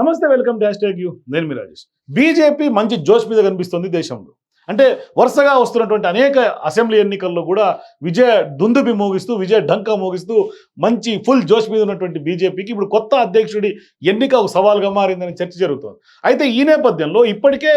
నమస్తే welcome dash hash tag you. నేను మీ రాజేష్. బీజేపీ మంచి జోష్ మీద కనిపిస్తుంది దేశంలో. అంటే వరుసగా వస్తున్నటువంటి అనేక అసెంబ్లీ ఎన్నికల్లో కూడా విజయ దుందుబి మోగిస్తూ విజయ డంకా మోగిస్తూ మంచి ఫుల్ జోష్ మీద ఉన్నటువంటి బీజేపీకి ఇప్పుడు కొత్త అధ్యక్షుడి ఎన్నిక ఒక సవాల్గా మారిందని చర్చ జరుగుతోంది. అయితే ఈ నేపథ్యంలో ఇప్పటికే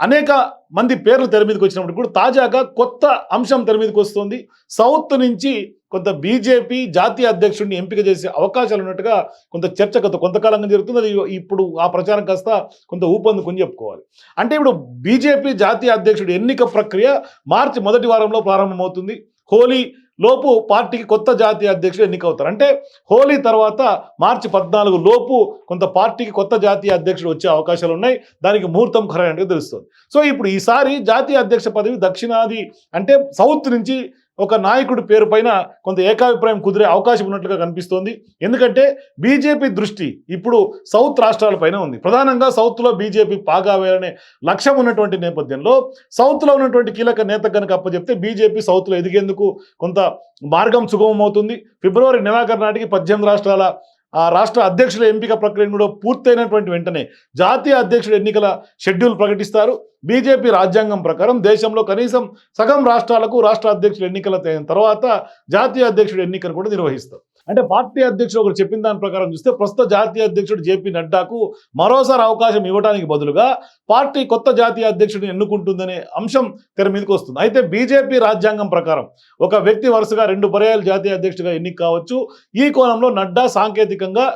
అనేక మంది పేర్లు తెర మీదకి వచ్చినప్పుడు కూడా తాజాగా కొత్త అంశం తెర మీదకి వస్తుంది. సౌత్ నుంచి కొంత బీజేపీ జాతీయ అధ్యక్షుడిని ఎంపిక చేసే అవకాశాలు ఉన్నట్టుగా కొంత చర్చ కొంత కొంతకాలంగా జరుగుతుంది. అది ఇప్పుడు ఆ ప్రచారం కాస్త కొంత ఊపందుకుని చెప్పుకోవాలి. అంటే ఇప్పుడు బీజేపీ జాతీయ అధ్యక్షుడి ఎన్నిక ప్రక్రియ మార్చి మొదటి వారంలో ప్రారంభమవుతుంది. హోలీ లోపు పార్టీకి కొత్త జాతీయ అధ్యక్షుడు ఎన్నికవుతారు. అంటే హోలీ తర్వాత మార్చి పద్నాలుగు లోపు కొంత పార్టీకి కొత్త జాతీయ అధ్యక్షుడు వచ్చే అవకాశాలు ఉన్నాయి. దానికి ముహూర్తం ఖరైనట్టుగా తెలుస్తుంది. సో ఇప్పుడు ఈసారి జాతీయ అధ్యక్ష పదవి దక్షిణాది అంటే సౌత్ నుంచి ఒక నాయకుడి పేరు పైన కొంత ఏకాభిప్రాయం కుదిరే అవకాశం ఉన్నట్లుగా కనిపిస్తోంది. ఎందుకంటే బీజేపీ దృష్టి ఇప్పుడు సౌత్ రాష్ట్రాలపైన ఉంది. ప్రధానంగా సౌత్లో బీజేపీ పాగా వేయాలనే లక్ష్యం ఉన్నటువంటి నేపథ్యంలో సౌత్లో ఉన్నటువంటి కీలక నేత కనుక అప్పచెప్తే బీజేపీ సౌత్లో ఎదిగేందుకు కొంత మార్గం సుగమం అవుతుంది ఫిబ్రవరి నెలాఖరు నాటికి పద్దెనిమిది రాష్ట్రాల ఆ రాష్ట్ర అధ్యక్షుల ఎంపిక ప్రక్రియ కూడా పూర్తయినటువంటి వెంటనే జాతీయ అధ్యక్షుడు ఎన్నికల షెడ్యూల్ ప్రకటిస్తారు. బీజేపీ రాజ్యాంగం ప్రకారం దేశంలో కనీసం సగం రాష్ట్రాలకు రాష్ట్ర అధ్యక్షుడు ఎన్నికల తర్వాత జాతీయ అధ్యక్షుడు ఎన్నికలు కూడా నిర్వహిస్తారు. అంటే పార్టీ అధ్యక్షుడు ఒకరు చెప్పిన దాని ప్రకారం చూస్తే ప్రస్తుత జాతీయ అధ్యక్షుడు జేపీ నడ్డాకు మరోసారి అవకాశం ఇవ్వడానికి బదులుగా పార్టీ కొత్త జాతీయ అధ్యక్షుడిని ఎన్నుకుంటుందనే అంశం తెర మీదకి వస్తుంది. అయితే బీజేపీ రాజ్యాంగం ప్రకారం ఒక వ్యక్తి వరుసగా రెండు పర్యాలు జాతీయ అధ్యక్షుడిగా ఎన్నిక కావచ్చు. ఈ కోణంలో నడ్డా సాంకేతికంగా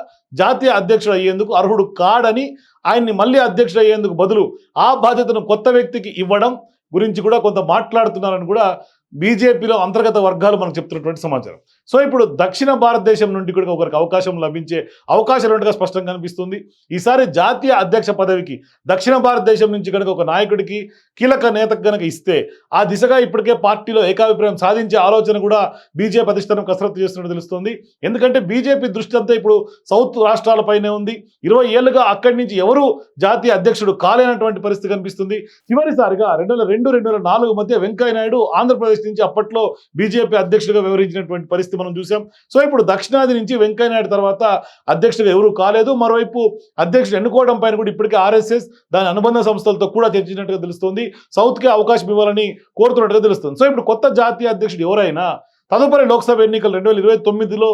జాతీయ అధ్యక్షుడు అయ్యేందుకు అర్హుడు కాడని ఆయన్ని మళ్ళీ అధ్యక్షుడు అయ్యేందుకు బదులు ఆ బాధ్యతను కొత్త వ్యక్తికి ఇవ్వడం గురించి కూడా కొంత మాట్లాడుతున్నారని కూడా బీజేపీలో అంతర్గత వర్గాలు మనకు చెప్తున్నటువంటి సమాచారం. సో ఇప్పుడు దక్షిణ భారతదేశం నుండి కూడా ఒకరికి అవకాశం లభించే అవకాశాలు ఉండగా స్పష్టంగా కనిపిస్తుంది. ఈసారి జాతీయ అధ్యక్ష పదవికి దక్షిణ భారతదేశం నుంచి కనుక ఒక నాయకుడికి కీలక నేతకు కనుక ఇస్తే ఆ దిశగా ఇప్పటికే పార్టీలో ఏకాభిప్రాయం సాధించే ఆలోచన కూడా బీజేపీ అధిష్టానం కసరత్తు చేస్తున్నట్టు తెలుస్తుంది. ఎందుకంటే బీజేపీ దృష్టి అంతా ఇప్పుడు సౌత్ రాష్ట్రాలపైనే ఉంది. ఇరవై ఏళ్ళుగా అక్కడి నుంచి ఎవరు జాతీయ అధ్యక్షుడు కాలేనటువంటి పరిస్థితి కనిపిస్తుంది. చివరిసారిగా రెండు వేల రెండు రెండు వేల నాలుగు మధ్య వెంకయ్య నాయుడు ఆంధ్రప్రదేశ్ నుంచి అప్పట్లో బీజేపీ అధ్యక్షుడిగా వ్యవహరించినటువంటి పరిస్థితి మనం చూసాం. సో ఇప్పుడు దక్షిణాది నుంచి వెంకయ్య నాయుడు తర్వాత అధ్యక్షుడిగా ఎవరూ కాలేదు. మరోవైపు అధ్యక్షుడు ఎన్నుకోవడం పైన కూడా ఇప్పటికే ఆర్ఎస్ఎస్ దాని అనుబంధ సంస్థలతో కూడా చర్చించినట్టుగా తెలుస్తుంది. సౌత్కే అవకాశం ఇవ్వాలని కోరుతున్నట్టుగా తెలుస్తుంది. సో ఇప్పుడు కొత్త జాతీయ అధ్యక్షుడు ఎవరైనా తదుపరి లోక్సభ ఎన్నికలు రెండు వేల ఇరవై తొమ్మిదిలో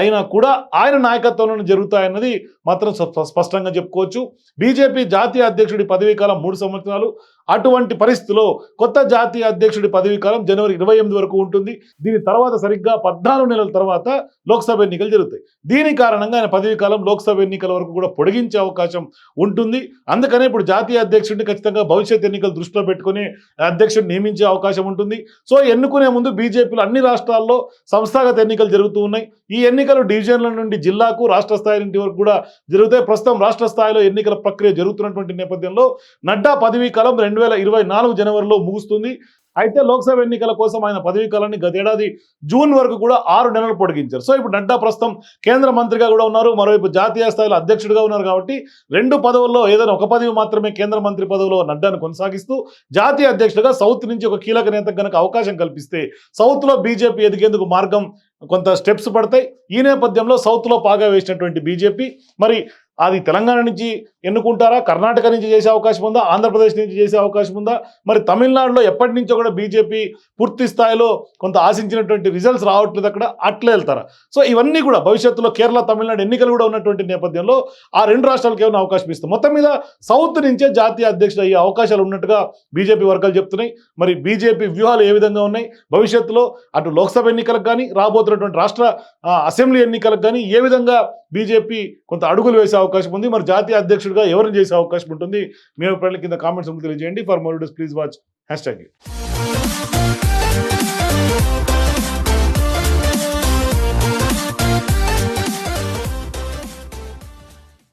అయినా కూడా ఆయన నాయకత్వంలోనే జరుగుతాయన్నది మాత్రం స్పష్టంగా చెప్పుకోవచ్చు. బీజేపీ జాతీయ అధ్యక్షుడి పదవీ కాలం మూడు సంవత్సరాలు. అటువంటి పరిస్థితిలో కొత్త జాతీయ అధ్యక్షుడి పదవీ కాలం జనవరి ఇరవై ఎనిమిది వరకు ఉంటుంది. దీని తర్వాత సరిగ్గా పద్నాలుగు నెలల తర్వాత లోక్సభ ఎన్నికలు జరుగుతాయి. దీని కారణంగా ఆయన పదవీ కాలం లోక్సభ ఎన్నికల వరకు కూడా పొడిగించే అవకాశం ఉంటుంది. అందుకనే ఇప్పుడు జాతీయ అధ్యక్షుడిని ఖచ్చితంగా భవిష్యత్ ఎన్నికలు దృష్టిలో పెట్టుకుని అధ్యక్షుడిని నియమించే అవకాశం ఉంటుంది. సో ఎన్నుకునే ముందు బీజేపీలో అన్ని రాష్ట్రాల్లో సంస్థాగత ఎన్నికలు జరుగుతూ ఉన్నాయి. ఈ ఎన్నికలు డివిజన్ల నుండి జిల్లాకు రాష్ట్ర స్థాయి నుండి వరకు కూడా జరుగుతాయి. ప్రస్తుతం రాష్ట్ర స్థాయిలో ఎన్నికల ప్రక్రియ జరుగుతున్నటువంటి నేపథ్యంలో నడ్డా పదవీ కాలం రెండు వేల ఇరవై నాలుగు జనవరిలో ముగుస్తుంది. అయితే లోక్సభ ఎన్నికల కోసం ఆయన పదవీ కాలాన్ని గతేడాది జూన్ వరకు కూడా ఆరు నెలలు పొడిగించారు. సో ఇప్పుడు నడ్డా ప్రస్తుతం కేంద్ర మంత్రిగా కూడా ఉన్నారు. మరోవైపు జాతీయ స్థాయిలో అధ్యక్షుడిగా ఉన్నారు కాబట్టి రెండు పదవుల్లో ఏదైనా ఒక పదవి మాత్రమే కేంద్ర మంత్రి పదవిలో నడ్డాను కొనసాగిస్తూ జాతీయ అధ్యక్షుడిగా సౌత్ నుంచి ఒక కీలక నేతకు కనుక అవకాశం కల్పిస్తే సౌత్లో బీజేపీ ఎదిగేందుకు మార్గం కొంత స్టెప్స్ పడతాయి. ఈ నేపథ్యంలో సౌత్లో పాగా వేసినటువంటి బీజేపీ మరి అది తెలంగాణ నుంచి ఎన్నుకుంటారా? కర్ణాటక నుంచి చేసే అవకాశం ఉందా? ఆంధ్రప్రదేశ్ నుంచి చేసే అవకాశం ఉందా? మరి తమిళనాడులో ఎప్పటి నుంచో కూడా బీజేపీ పూర్తి స్థాయిలో కొంత ఆశించినటువంటి రిజల్ట్స్ రావట్లేదు అక్కడ. అట్లే వెళ్తారా? సో ఇవన్నీ కూడా భవిష్యత్తులో కేరళ తమిళనాడు ఎన్నికలు కూడా ఉన్నటువంటి నేపథ్యంలో ఆ రెండు రాష్ట్రాలకు ఏమైనా అవకాశం ఇస్తాం మొత్తం మీద సౌత్ నుంచే జాతీయ అధ్యక్షుడు అయ్యే అవకాశాలు ఉన్నట్టుగా బీజేపీ వర్గాలు చెప్తున్నాయి. మరి బీజేపీ వ్యూహాలు ఏ విధంగా ఉన్నాయి? భవిష్యత్తులో అటు లోక్సభ ఎన్నికలకు కానీ రాబోతున్నటువంటి రాష్ట్ర అసెంబ్లీ ఎన్నికలకు కానీ ఏ విధంగా బీజేపీ కొంత అడుగులు వేసే అవకాశం ఉంది. మరి జాతీయ అధ్యక్షుడిగా ఎవరిని చేసే అవకాశం ఉంటుంది? మీ అభిప్రాయాల కింద కామెంట్స్ తెలియజేయండి. For more please watch hash tag